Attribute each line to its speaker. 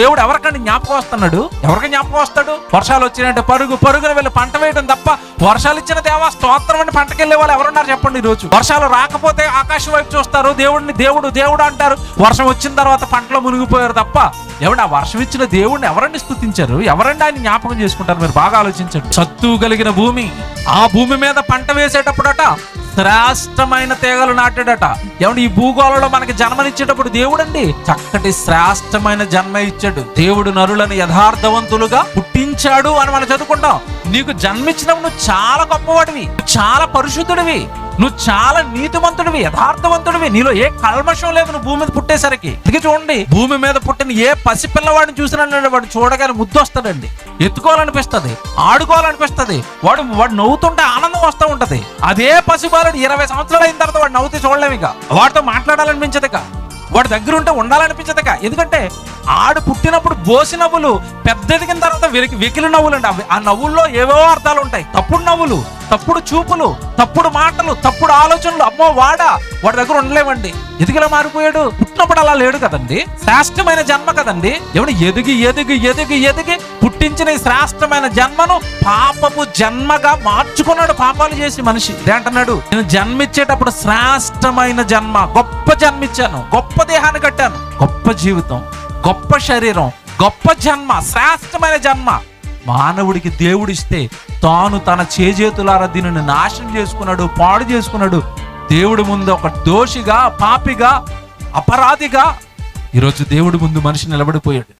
Speaker 1: దేవుడు ఎవరికంటే జ్ఞాపకం వస్తున్నాడు? ఎవరికి జ్ఞాపకం వస్తాడు? వర్షాలు వచ్చినట్టు పరుగు పరుగున వెళ్ళి పంట వేయడం తప్ప వర్షాలు ఇచ్చిన దేవా స్తోత్రం అని పంటకెళ్ళే వాళ్ళు ఎవరున్నారు చెప్పండి ఈ రోజు వర్షాలు రాకపోతే ఆకాశం వైపు చూస్తారు దేవుడిని దేవుడు దేవుడు అంటారు. వర్షం వచ్చిన తర్వాత పంటలో మునిగిపోయారు తప్ప ఎవడు ఆ వర్షం ఇచ్చిన దేవుడిని ఎవరండి స్థుతించారు? ఎవరండి ఆయన జ్ఞాపకం చేసుకుంటారు? మీరు బాగా ఆలోచించండి. సత్తు కలిగిన భూమి ఆ భూమి మీద పంట వేసేటప్పుడట శ్రేష్టమైన తీగలు నాటాడట. ఏమంటే ఈ భూగోళంలో మనకి జన్మనిచ్చేటప్పుడు దేవుడండి? చక్కటి శ్రేష్టమైన జన్మ ఇచ్చాడు. దేవుడు నరులను యథార్థవంతులుగా పుట్టించాడు అని మనం చదువుకుంటాం. నీకు జన్మించినప్పుడు నువ్వు చాలా గొప్పవాడివి చాలా పరిశుద్ధుడివి నువ్వు చాలా నీతివంతుడివి యథార్థవంతుడివి. నీలో ఏ కల్మషం లేదు నువ్వు భూమి మీద పుట్టేసరికి. అందుకే చూడండి భూమి మీద పుట్టిన ఏ పసిపిల్లవాడిని చూసినాడు వాడు చూడగానే ముద్దు ఎత్తుకోవాలనిపిస్తుంది ఎత్తుకోవాలనిపిస్తది ఆడుకోవాలనిపిస్తది వాడు వాడు నవ్వుతుంటే ఆనందం వస్తూ ఉంటది. అదే పసిబాలుడు ఇరవై సంవత్సరాలు అయిన తర్వాత వాడు నవ్వుతూ చూడలేము ఇక. వాడితో మాట్లాడాలనిపించదు ఇక. వాడి దగ్గర ఉంటే ఉండాలనిపించదక ఎందుకంటే ఆడు పుట్టినప్పుడు బోసి నవ్వులు పెద్ద ఎదిగిన తర్వాత వెకిలి నవ్వులు అండి. అవి ఆ నవ్వుల్లో ఏవేవో అర్థాలు ఉంటాయి. తప్పుడు నవ్వులు. తప్పుడు చూపులు తప్పుడు మాటలు తప్పుడు ఆలోచనలు అమ్మో వాడా వాడి దగ్గర ఉండలేమండి. ఎదిగిలా మారిపోయాడు. పుట్టినప్పుడు అలా లేడు కదండి. శ్రేష్టమైన జన్మ కదండి. ఎవడు ఎదిగి ఎదిగి ఎదిగి ఎదిగి పుట్టించిన ఈ శ్రేష్టమైన జన్మను పాపపు జన్మగా మార్చుకున్నాడు పాపాలు చేసి మనిషి. ఇదే అంటున్నాడు నేను జన్మిచ్చేటప్పుడు శ్రేష్టమైన జన్మ గొప్ప జన్మిచ్చాను గొప్ప దేహాన్ని కట్టాను గొప్ప జీవితం గొప్ప శరీరం గొప్ప జన్మ శ్రేష్టమైన జన్మ మానవుడికి దేవుడిస్తే తాను తన చేజేతులారా దీనిని నాశనం చేసుకున్నాడు పాడు చేసుకున్నాడు. దేవుడి ముందు ఒక దోషిగా పాపిగా అపరాధిగా ఈరోజు దేవుడి ముందు మనిషి నిలబడిపోయాడు.